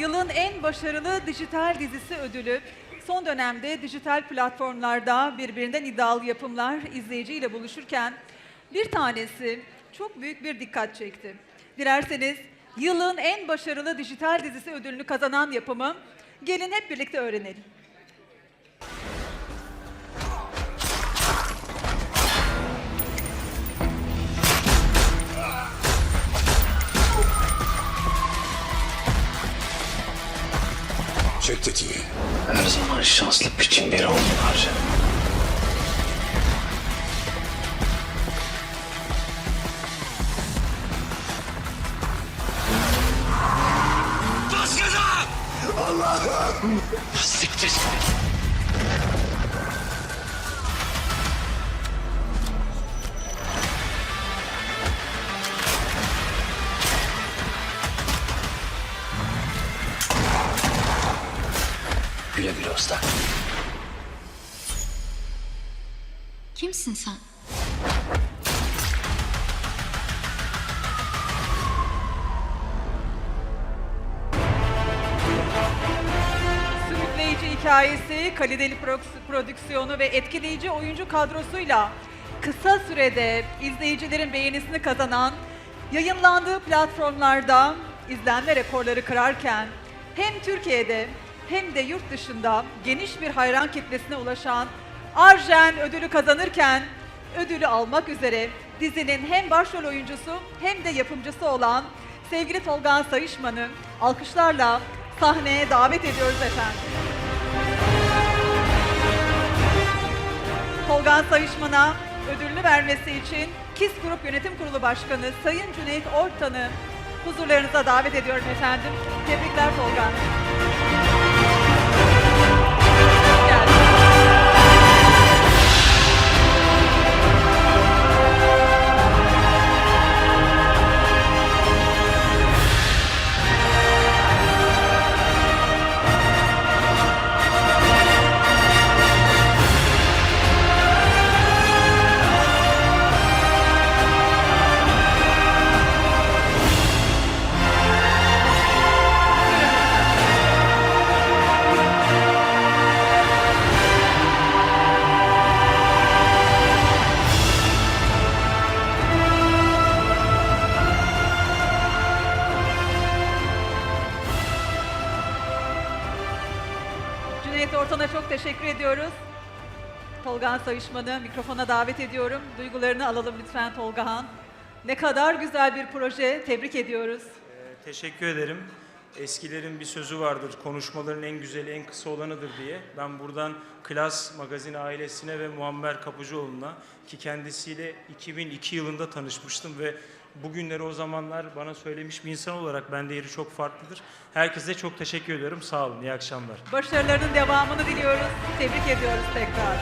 Yılın en başarılı dijital dizisi ödülü son dönemde dijital platformlarda birbirinden iddialı yapımlar izleyiciyle buluşurken bir tanesi çok büyük bir dikkat çekti. Dilerseniz yılın en başarılı dijital dizisi ödülünü kazanan yapımı gelin hep birlikte öğrenelim. Çek tetiği. Her zaman şanslı piçin biri onlar. Bas gaza! Allah'ım! Siktir. Güle güle usta. Kimsin sen? Sürükleyici hikayesi, kaliteli pro- prodüksiyonu ve etkileyici oyuncu kadrosuyla kısa sürede izleyicilerin beğenisini kazanan, yayınlandığı platformlarda izlenme rekorları kırarken hem Türkiye'de hem de yurt dışında geniş bir hayran kitlesine ulaşan Arjen ödülü kazanırken ödülü almak üzere dizinin hem başrol oyuncusu hem de yapımcısı olan sevgili Tolga Sayışman'ı alkışlarla sahneye davet ediyoruz efendim. Tolga Sayışman'a ödülünü vermesi için KİS Grup Yönetim Kurulu Başkanı Sayın Cüneyt Ortan'ı huzurlarınıza davet ediyorum efendim. Tebrikler Tolga. Cüneyt Ortan'a çok teşekkür ediyoruz. Tolgahan Sayışman'ı mikrofona davet ediyorum. Duygularını alalım lütfen Tolgahan. Ne kadar güzel bir proje. Tebrik ediyoruz. Teşekkür ederim. Eskilerin bir sözü vardır, konuşmaların en güzeli en kısa olanıdır diye. Ben buradan Klas Magazin ailesine ve Muammer Kapıcıoğlu'na ki kendisiyle 2002 yılında tanışmıştım ve bugünleri o zamanlar bana söylemiş bir insan olarak bende yeri çok farklıdır. Herkese çok teşekkür ediyorum. Sağ olun. İyi akşamlar. Başarılarının devamını diliyoruz. Tebrik ediyoruz tekrar.